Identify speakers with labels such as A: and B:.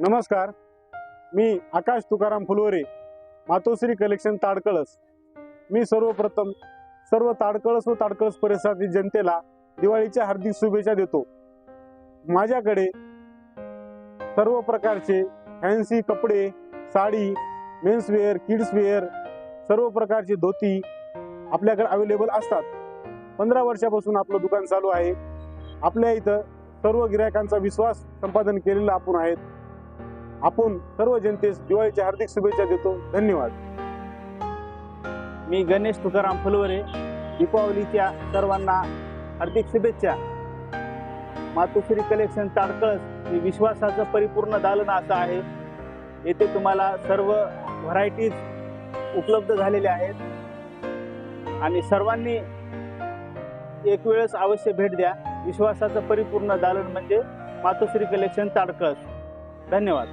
A: नमस्कार. मी आकाश तुकाराम फुलवरे मातोश्री कलेक्शन ताडकळस. मी सर्वप्रथम सर्व ताडकळस व ताडकळस परिसरातील जनतेला दिवाळीच्या हार्दिक शुभेच्छा देतो. माझ्याकडे सर्व प्रकारचे फॅन्सी कपडे साडी मेन्सवेअर किड्सवेअर सर्व प्रकारची धोती आपल्याकडे अवेलेबल असतात. पंधरा वर्षापासून आपलं दुकान चालू आहे. आपल्या इथं सर्व गिरायकांचा विश्वास संपादन केलेला आपण आहेत. आपण सर्व जनतेस दिवाळीच्या हार्दिक शुभेच्छा देतो. धन्यवाद.
B: मी गणेश तुकाराम फुलवरे दीपावलीच्या सर्वांना हार्दिक शुभेच्छा. मातोश्री कलेक्शन ताडकळस हे विश्वासाचं परिपूर्ण दालन असं आहे. येथे तुम्हाला सर्व व्हरायटीज उपलब्ध झालेल्या आहेत. आणि सर्वांनी एक वेळेस अवश्य भेट द्या. विश्वासाचं परिपूर्ण दालन म्हणजे मातोश्री कलेक्शन ताडकळस. धन्यवाद.